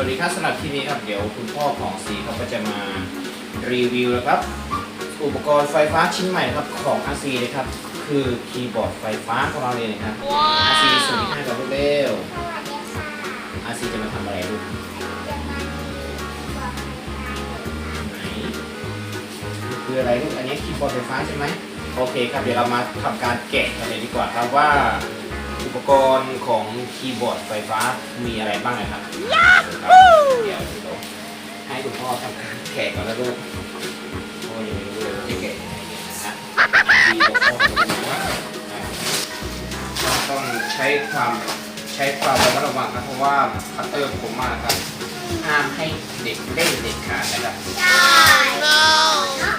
วัสดีครับสำหรับที่นี้ครับเดี๋ยวคุณพ่อของสีเขาก็จะมารีวิวนะครับ อุปกรณ์ไฟฟ้าชิ้นใหม่ครับของอาซีเลยครับ คือคีย์บอร์ดไฟฟ้าของเราเลยนะครับอาซีสวัสดีค่ะกับลูกเร็วอาซีจะมาทำอะไรลูกไหนคืออะไรลูกอันนี้คีย์บอร์ดไฟฟ้าใช่ไหมโอเคครับเดี๋ยวเรามาทำการแกะกันเลยดีกว่าครับว่า อุปกรณ์ของคีย์บอร์ดไฟฟ้ามีอะไรบ้างนะครับครับเดี๋ยวเดี๋ยวให้คุณพ่อทำการแกะก่อนแล้วลูกโอ้ยยังไม่รู้เลยว่าจะแกะยังไงเนี่ยนะฮะคีย์บอร์ดพ่อผมบอกว่าอ่าต้องใช้ความใช้ความระมัดระวังนะเพราะว่าคัตเตอร์ผมมากนะครับห้ามให้เด็กเล่นเด็ดขาดนะครับใช่ต้องใช้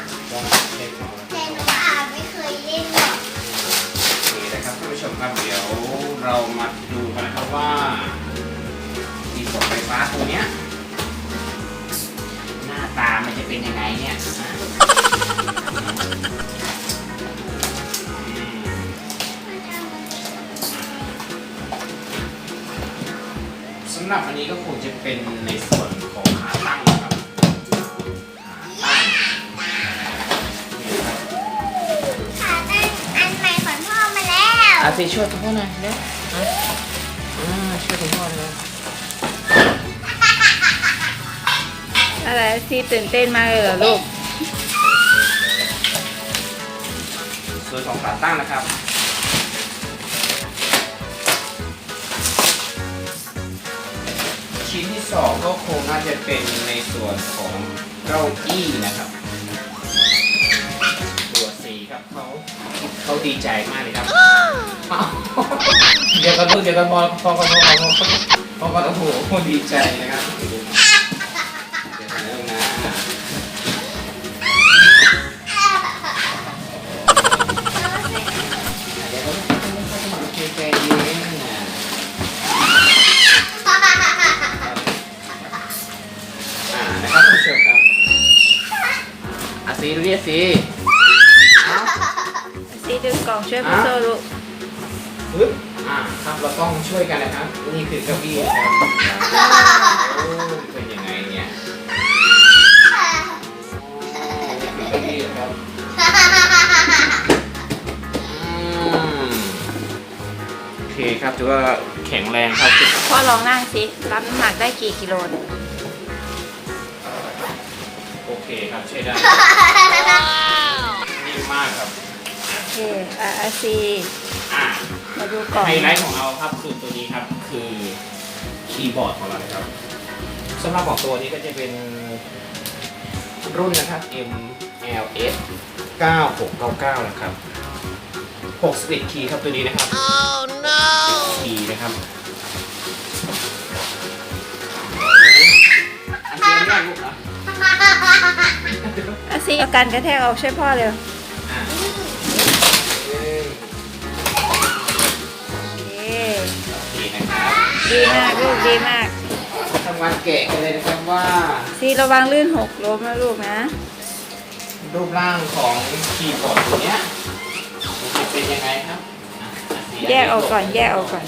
เป็นในส่วนของขาตั้งนะครับขาตั้งเนี่ยครับขาตั้งอันใหม่ของพ่อมาแล้วอาซีช่วยคุณพ่อหน่อยเร็วอะอ่าช่วยคุณพ่อเลยอะไรซีตื่นเต้นมากเลยเหรอลูก ส่วนของขาตั้งนะครับ สองก็คงน่าจะเป็นในส่วนของเก้าอี้นะครับตัวสีครับเขาเขาดีใจมากเลยครับเดี๋ยวก็นลูกเดี๋ยวก็มองพอพอพอพอพอพอพอโอ้โหคนดีใจนะครับ ถือว่าแข็งแรงครับพ่อลองนั่งสิรับน้ำหนักได้กี่กิโลเนี่ยโอเคครับใช้ได้นิ่มมากครับโอเคอะอาซีอ่ามาดูกล่องไฮไลท์ของเราครับคือตัวนี้ครับคือคีย์บอร์ดของเรานะครับสำหรับของตัวนี้ก็จะเป็นรุ่นนะครับ MLS 9699 นะครับ 61คีย์ครับตัวนี้นะครับ oh no คีย์นะครับอันนี้แรกลูกเหรออาซีเอาการกระแทกออกช่วยพ่อเร็วอ่าหนึ่งโอเคนี่นะครับดีมากลูกดีมากทำงานแกะกันเลยนะครับว่าซีระวังลื่นหกล้มนะลูกนะ รูปร่างของคีย์บอร์ดตัวเนี้ยมันจะ เป็นยังไงครับอะสีแยกออกก่อน แยกออกก่อน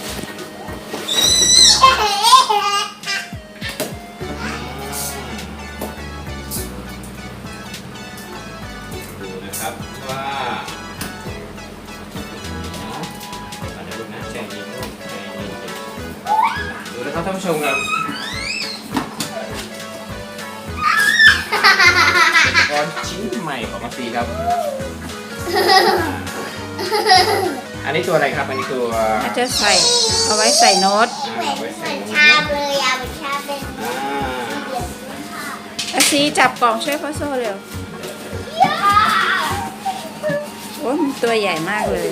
ดูนะครับว่าเนาะเอาเดี๋ยวดูนะใจเย็นลูกใจเย็นดูนะครับท่านผู้ชมครับอุปกรณ์ชิ้นใหม่ของมาซีครับ อันนี้ตัวอะไรครับ อันนี้ตัวอาจจะใส่เอาไว้ใส่โน้ตเหมือนเหมือนชามเลยอะเหมือนชามเป็นอ่าเดียวค่ะอาซีจับกล่องช่วยพ่อโซเร็วโอ้ยมันตัวใหญ่มากเลย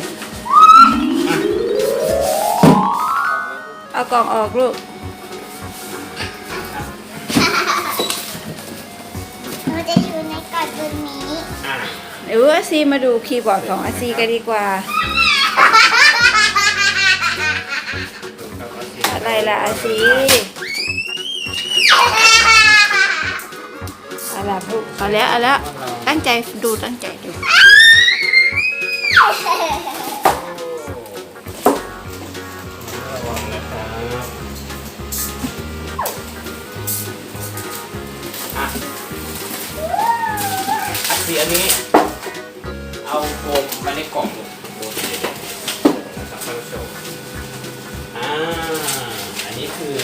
เอากล่องออกลูก เอออาซีมาดูคีย์บอร์ดของอาซีกันดีกว่า อะไรล่ะอาซีเอาล่ะพูกเอาแล้วเอาแล้วตั้งใจดูตั้งใจดูสีอันนี้ เอาโฟมมาในกล่องลูกโอเคนะครับท่านผู้ชมอ่าอันนี้คือ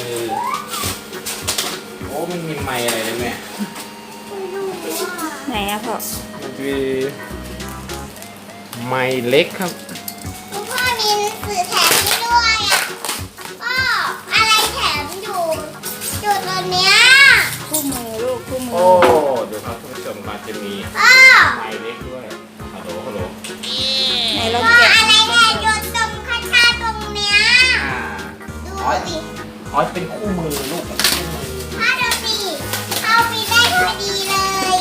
โอ้มันมีไม้อะไรเลยแม่ไม่รู้ว่าไหนอะพ่อมันคือไม้เล็กครับคุณพ่อมีหนังสือแถมให้ด้วยอะก็อะไรแถมอยู่อยู่ตรงเนี้ยคู่มือลูกคู่มืโอ้อเดี๋ยวครับท่านผู้ชมมันจะมีพ่อ ไม้เล็กด้วยฮัล โหลฮัลโหลไหนลองพ่อแกะอะไรแถมอยู่ตรงข้างๆตรงเนี้ยอ่าดูสิอ๋อเป็นคู่มือลูกเป็นคู่มือพ่อดูสิเข้ามีได้พอดีเลย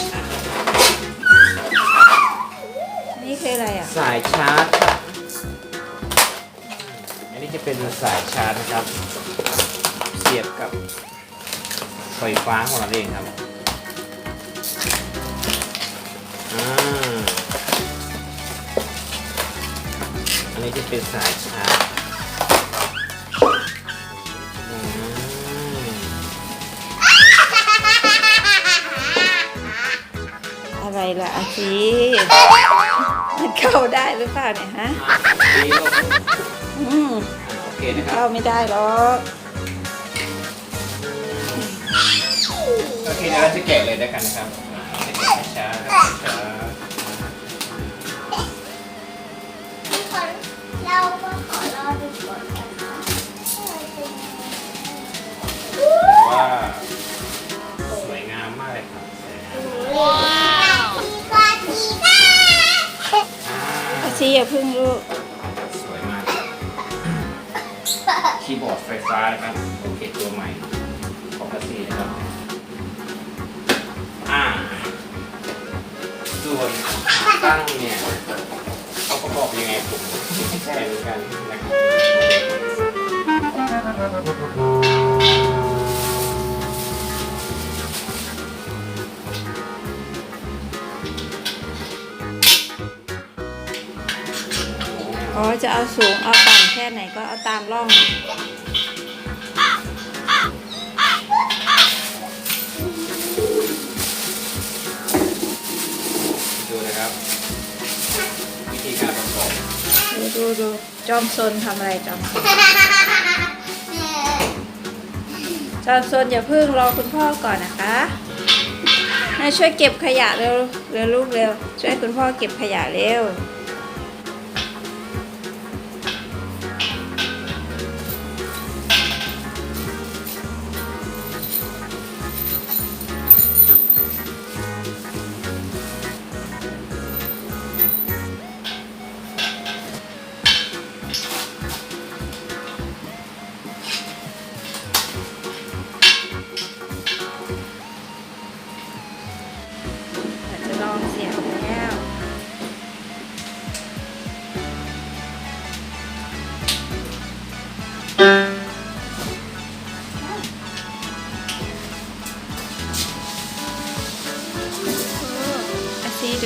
นี่คืออะไรอะสายชาร์จครับอันนี้จะเป็นสายชาร์จนะครับ เสียบกับไฟฟ้าของเราเองครับอ่า นนี้จะเป็นสายชาร์จอืมอะไรล่ะอาชีมันเข้าได้หรือเปล่าเนี่ยฮะดีลูกอืมโอเคนะครับ เข้าไม่ได้หรอกโอเคเดี๋ยวเราจะแกะเลยแล้วกันนะครับจะแกะช้าๆครับช้า เราก็ขอรอดูก่อนนะคะว่าเป็นยังไงๆว่าสวยงามมากเลยครับสวยงามว้าวทีกว่าทีนะอ่าอาชีอย่าพึ่งลูกสวยมากคีย์บอร์ดไฟฟ้านะครับโอเคตัวใหม่ของพัซีนะครับอ่าส่วนตั้งเนี่ยเขาประ กอบยังไงผมแน่ใจเหมือนกันนะครับอ๋อจะเอาสูงเอาต่ำแค่ไหนก็เอาตามร่องดูนะครับ ดูดูจอมซนทำอะไรจอมซนจอมซนอย่าเพิ่งรอคุณพ่อก่อนนะคะให้ช่วยเก็บขยะเร็วเร็วลูกเร็วช่วยคุณพ่อเก็บขยะเร็ว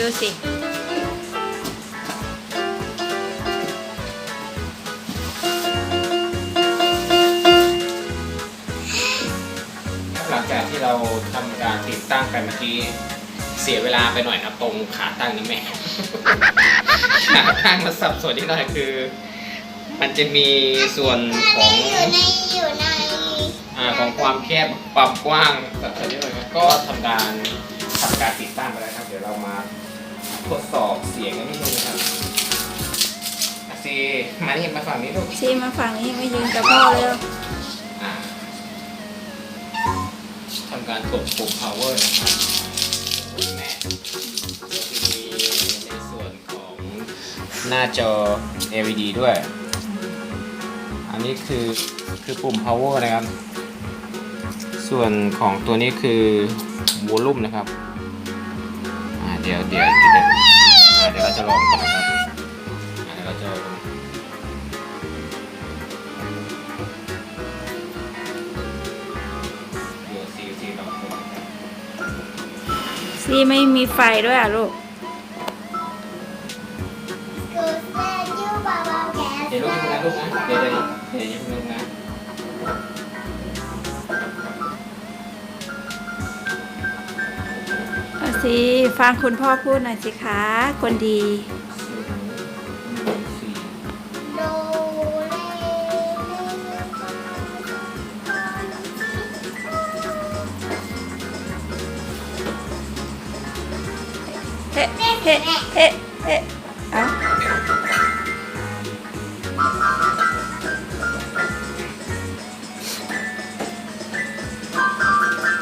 ดูสิ หลังจากที่เราทำการติดตั้งไปเมื่อกี้ เสียเวลาไปหน่อยครับตรงขาตั้งนี่แม่ ขาตั้งมันสับสนนิดหน่อยคือ มันจะมีส่วนของ อยู่ในอยู่ในอ่าของความแคบความกว้างสับสนนิดหน่อยครับก็ทำการทำการติดตั้งไปแล้วครับ เดี๋ยวเรามา ทดสอบเสียงกันนิดนึงนะครับอาซีมานี่มาฝั่งนี้ลูกซีมาฝั่งนี้มายืนกับพ่อเร็วอ่าทำการกดปุ่ม power นะครับโอ้โหแม่ก็จะมีในส่วนของหน้าจอ LED ด้วย อันนี้คือคือปุ่ม power นะครับ ส่วนของตัวนี้คือ volume นะครับอ่าเดี๋ยวเดี๋ยวเดี๋ยวเดี๋ยวเราจะลองกันนะครับเดี๋ยวเราจะซีไม่มีไฟด้วยอะลูก ฟังคุณพ่อพูดหน่อยสิคะ คนดี โดเรเฮ้เฮ้เฮ้เฮ้เอ้า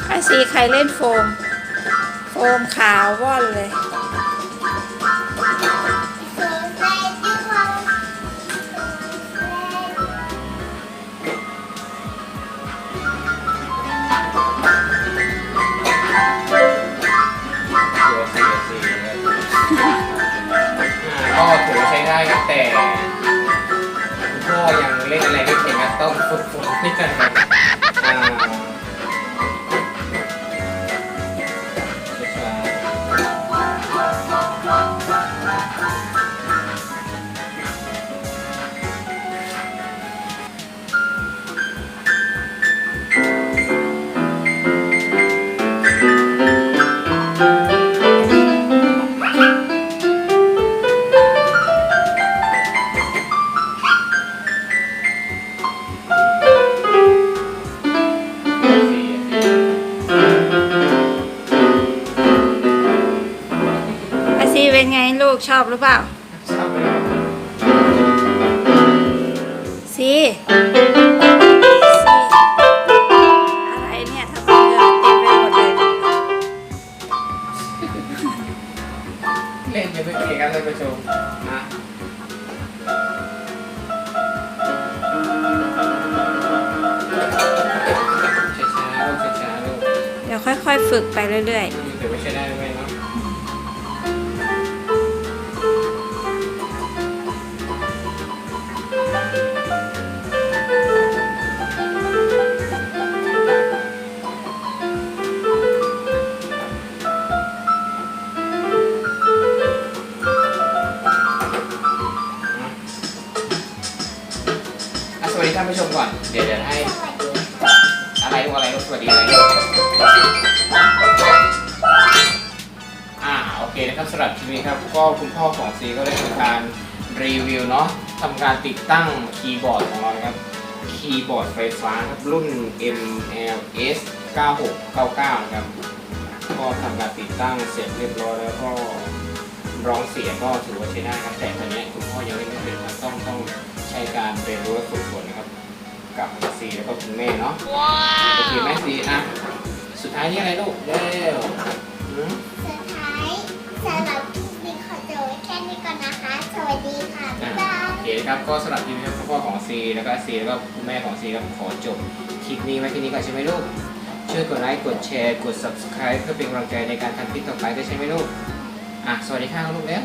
อาซีใครเล่นโฟม ฟมขาวว่อนเลยโซเซจูวองตัวสี่สี่ก็ถือใช้ได้ครับแต่คุณพ่อยังเล่นอะไรไม่เป็นครับต้องฝึกฝนนิดหนึงค รือเปล่าชอบไหมครับซีซีอะไรเนี่ยทำไมเหงื่อเต็มไปหมดเลยเล่นยังไม่เก่งครับท่านผู้ชมนะช้าๆลูกช้าๆลูกเดี๋ยวค่อยๆ ฝึกไปเรื่อยอื ครับก็คุณพ่อของซีก็ได้ทำการรีวิวเนาะทำการติดตั้งคีย์บอร์ดของเรานะครับคีย์บอร์ดไฟฟ้าครับรุ่น MLS 9699นะครับก็ทำการติดตั้งเสร็จเรียบร้อยแล้วก็ร้องเสียงก็ถือว่าใช้ได้ครับแต่ตอนนี้คุณพ่อยังเล่นไม่เป็นครับต้องต้องใช้การเรียนรู้และฝึกฝนนะครับ กับซีแล้วก็คุณแม่เนาะโอเคไหมซีอะสุดท้ายนี่อะไรลูกเร็วหืมสุดท้ายสำหรับ ค่นี้ก่อนนะคะ สวัสดีค่ะบ๊ายบาย โอเคครับก็สำหรับทีมครับพ่อของซีแล้วก็ซีแล้วก็คุณแม่ของซีครับขอจบคลิปนี้ไว้ที่นี้ก่อนใช่ไหมลูกช่วยกดไลค์กดแชร์กด subscribe เพื่อเป็นกำลังใจในการทำคลิปต่อไปด้วยใช่ไหมลูกอะสวัสดีค่ะลูกเร็ว